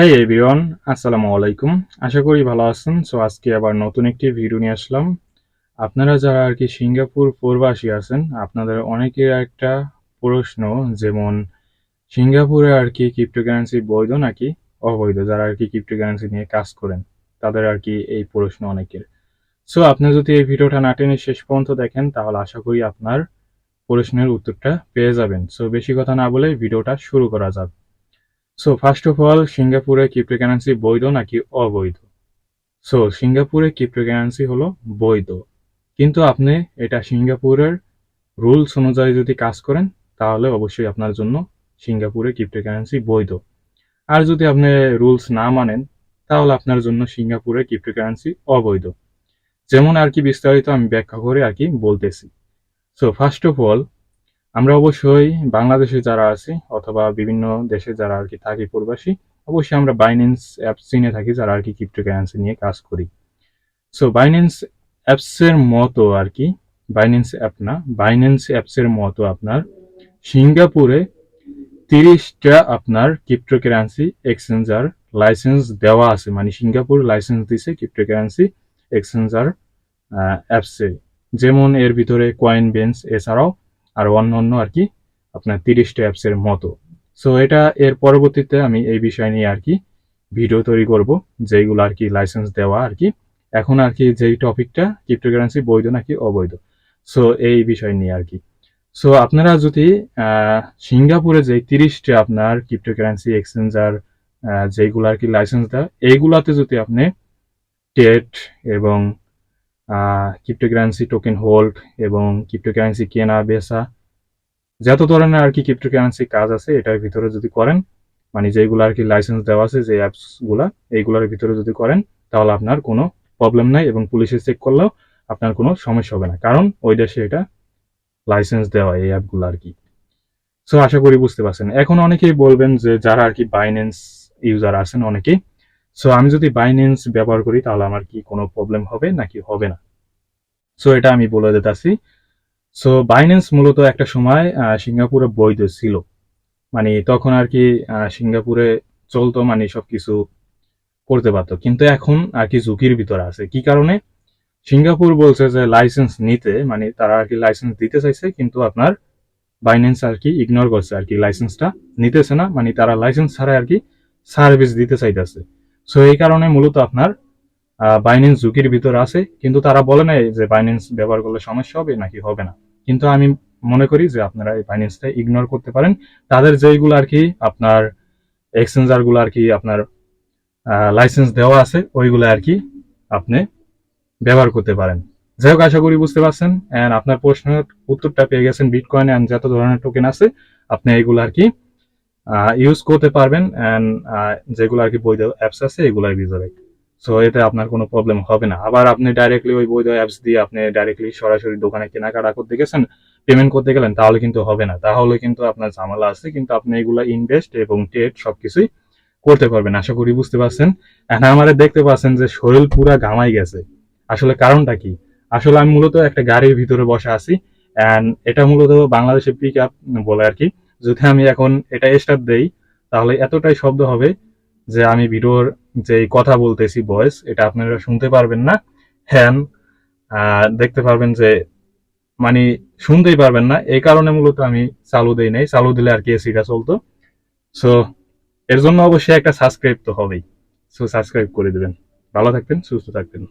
হেই everyone আসসালামু আলাইকুম। আশা করি ভালো আছেন। সো আজকে আবার নতুন একটি ভিডিও নিয়ে আসলাম। আপনারা যারা আর কি সিঙ্গাপুর প্রবাসী আছেন, আপনাদের অনেকের একটা প্রশ্ন যেমন, সিঙ্গাপুরে আর কি ক্রিপ্টোকারেন্সি বৈধ নাকি অবৈধ? যারা আর কি ক্রিপ্টোকারেন্সি নিয়ে কাজ করেন, তাদের আর কি এই প্রশ্ন অনেকের। সো আপনি যদি এই ভিডিওটা না টেনে শেষ পর্যন্ত দেখেন, তাহলে আশা করি আপনার প্রশ্নের উত্তরটা পেয়ে যাবেন। সো বেশি কথা না বলে ভিডিওটা শুরু করা যাক। সো ফার্স্ট অফ অল সিঙ্গাপুরে ক্রিপ্টোকারেন্সি বৈধ নাকি অবৈধ? সো সিঙ্গাপুরে ক্রিপ্টোকারেন্সি হলো বৈধ। কিন্তু আপনি এটা সিঙ্গাপুরের রুলস অনুযায়ী যদি কাজ করেন, তাহলে অবশ্যই আপনার জন্য সিঙ্গাপুরে ক্রিপ্টোকারেন্সি বৈধ। আর যদি আপনি রুলস না মানেন, তাহলে আপনার জন্য সিঙ্গাপুরে ক্রিপ্টোকারেন্সি অবৈধ। যেমন আর কি বিস্তারিত আমি ব্যাখ্যা করে আর কি বলতেছি। সো ফার্স্ট অফ অল আমরা অবশ্যই বাংলাদেশে যারা আছি অথবা বিভিন্ন দেশে যারা আর কি থাকি প্রবাসী, অবশ্যই আমরা বাইন্যান্স অ্যাপস চিনে থাকি যারা আর কি ক্রিপ্টোকারেন্সি নিয়ে কাজ করি। সো বাইন্যান্স অ্যাপসের মতো আর কি বাইন্যান্স অ্যাপ না বাইন্যান্স অ্যাপসের মতো আপনার সিঙ্গাপুরে তিরিশটা আপনার ক্রিপ্টো ক্রিপ্টোকারেন্সি এক্সচেঞ্জার লাইসেন্স দেওয়া আছে। মানে সিঙ্গাপুর লাইসেন্স দিছে ক্রিপ্টোকারেন্সি এক্সচেঞ্জার অ্যাপসে যেমন এর ভিতরে কয়েন বেঞ্চ এছাড়াও আর অন্য অন্য আর কি, আপনার তিরিশটা অ্যাপসের মতো। সো এটা এর পরবর্তীতে আমি এই বিষয় নিয়ে আর কি ভিডিও তৈরি করব, যেইগুলো আর কি লাইসেন্স দেওয়া আর কি। এখন আর কি যেই টপিকটা ক্রিপ্টোকারেন্সি বৈধ নাকি অবৈধ? সো এই বিষয় নিয়ে আর কি। সো আপনারা যদি সিঙ্গাপুরে যে তিরিশটা আপনার ক্রিপ্টোকারেন্সি এক্সচেঞ্জার যেইগুলো আর কি লাইসেন্স দেওয়া এইগুলাতে যদি আপনি টেট এবং ক্রিপ্টোকারেন্সি টোকেন হোল্ড এবং ক্রিপ্টোকারেন্সি কেনা বেচা, যত ধরনের আর কি ক্রিপ্টোকারেন্সি কাজ আছে, এটার ভিতরে যদি করেন মানে যেগুলো আর কি লাইসেন্স দেওয়া আছে, যে অ্যাপসগুলা এইগুলোর ভিতরে যদি করেন, তাহলে আপনার কোনো প্রবলেম নাই এবং পুলিশে চেক করলেও আপনার কোনো সমস্যা হবে না। কারণ ওই দেশে এটা লাইসেন্স দেওয়া, এই অ্যাপগুলো আর কি। সো আশা করি বুঝতে পারছেন। এখন অনেকেই বলবেন যে, যারা আর কি বাইন্যান্স ইউজার আছেন, অনেকেই সো আমি যদি বাইন্যান্স ব্যবহার করি, তাহলে আমার কি কোনো প্রবলেম হবে? নাকি হবে না? সো এটা আমি বলে দিতেছি। সো বাইন্যান্স মূলত একটা সময় সিঙ্গাপুরে বৈধ ছিল। মানে তখন আর কি সিঙ্গাপুরে চলতো মানে সবকিছু করতে পারতো। কিন্তু এখন আর কি ঝুঁকির ভিতরে আছে। কি কারণে? সিঙ্গাপুর বলছে যে লাইসেন্স নিতে মানে তারা আর কি লাইসেন্স দিতে চাইছে, কিন্তু আপনার বাইন্যান্স আর কি ইগনোর করছে আর কি লাইসেন্সটা নিতেছে না মানে তারা লাইসেন্স ছাড়া আর কি সার্ভিস দিতে চাইতেছে। সো এই কারণে মূলত আপনার বাইন্যান্স ঝুঁকির ভিতরে আছে, কিন্তু তারা বলে নাই যে বাইন্যান্স ব্যবহার করলে সমস্যা হবে নাকি হবে না। কিন্তু আমি মনে করি যে আপনারা এই বাইন্যান্সটা ইগনোর করতে পারেন। তাদের যেইগুলো আর কি আপনার এক্সচেঞ্জারগুলো আর কি আপনার লাইসেন্স দেওয়া আছে, ওইগুলো আর কি আপনি ব্যবহার করতে পারেন। যাই হোক, আশা করি বুঝতে পারছেন। অ্যান্ড আপনার প্রশ্নের উত্তরটা পেয়ে গেছেন বিটকয়েন অ্যান্ড যত ধরনের টোকেন আছে, আপনি এইগুলো আর কি ইউজ করতে পারবেন এন্ড যেগুলো আর কি বৈধ অ্যাপস আছে এগুলোর ভিতরে সো এতে আপনার কোনো প্রবলেম হবে না। আবার আপনি ডাইরেক্টলি ওই বৈধ অ্যাপস দিয়ে আপনি ডাইরেক্টলি সরাসরি দোকানে কেনাকাটা করতে গেছেন পেমেন্ট করতে গেলেন, তাহলে কিন্তু হবে না। তাহলে কিন্তু আপনার ঝামেলা আছে, কিন্তু আপনি এগুলা ইনভেস্ট এবং ট্রেড সবকিছুই করতে পারবেন। আশা করি বুঝতে পারছেন। এখন আমাদের দেখতে পাচ্ছেন যে শরীর পুরা ঘামাই গেছে। আসলে কারণটা কি? আসলে আমি মূলত একটা গাড়ির ভিতরে বসে আছি। এন্ড এটা মূলত বাংলাদেশের পিক আপ বলে আর কি যদি আমি এখন এটা স্টার্ট দেই, তাহলে এতটাই শব্দ হবে যে আমি ভিডিওর যে কথা বলতেছি ভয়েস এটা আপনারা শুনতে পারবেন না। হ্যান দেখতে পারবেন যে মানে শুনতেই পারবেন না। এই কারণে মূলত আমি চালু দেই নাই। চালু দিলে আর কি এসিটা চলতো। সো এর জন্য অবশ্যই একটা সাবস্ক্রাইব তো হবেই। সো সাবস্ক্রাইব করে দেবেন। ভালো থাকবেন, সুস্থ থাকবেন।